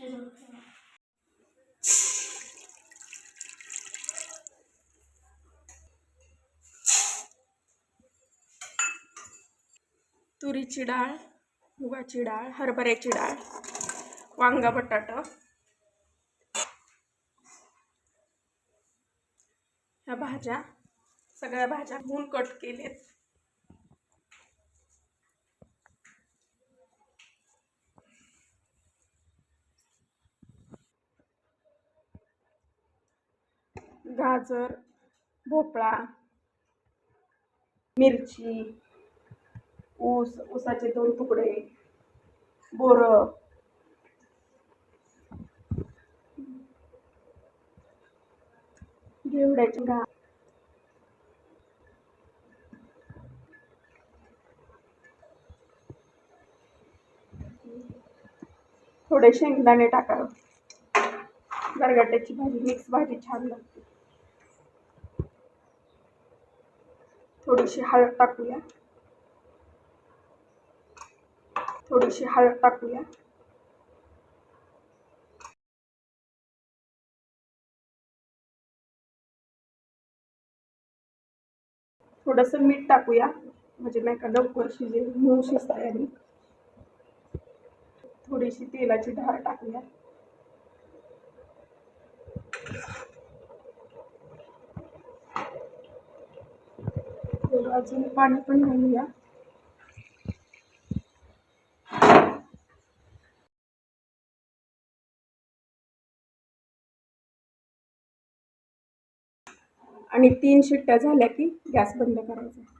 तुरीची डाळ मुगाची डाळ हरभऱ्याची डाळ वांगा बटाटा. ह्या भाज्या सगळ्या भाज्या धुवून कट केलेत. गाजर भोपळा मिरची ऊस ऊसाचे दोन तुकडे बोरं. घेवड्याची डाळ. थोडे शेंगदाणे टाकावे. गरगट्याची भाजी मिक्स भाजी छान लागते. थोडीशी हळद टाकूया. थोडीशी हळद टाकूया. थोडंसं मीठ टाकूया. म्हणजे नाही का लवकर शिजेल मऊ शिजता आणि थोडीशी तेलाची धार टाकूया. अजून पाणी पण घालूया. आणि तीन शिट्ट्या झाल्या की गॅस बंद करायचा.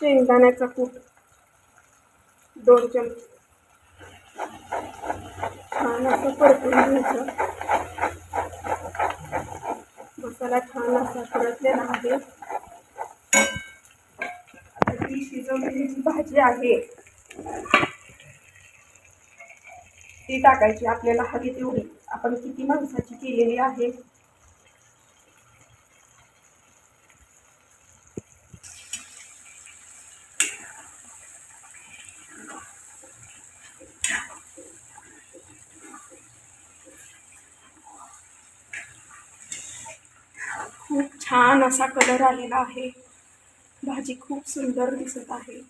शेंगदाण्याचा कूट. दोन चमचे. छान असं परतून घ्यायचं. मसाला छान असा परतलेला आहे. ती शिजवलेली जी भाजी आहे ती टाकायची आपल्याला हवी तेवढी. आपण किती माणसाची केलेली आहे? खूप छान असा कलर आलेला आहे. भाजी खूप सुंदर दिसत आहे.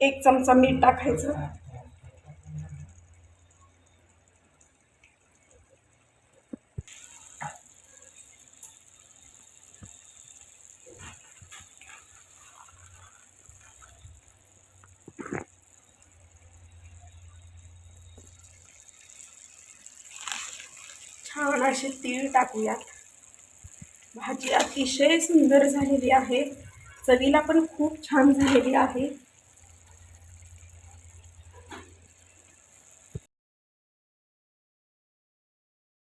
एक चमचा मीठ टाकायचं. छान असे तीळ टाकूयात. भाजी अतिशय सुंदर झालेली आहे. चवीला पण खूप छान झालेली आहे.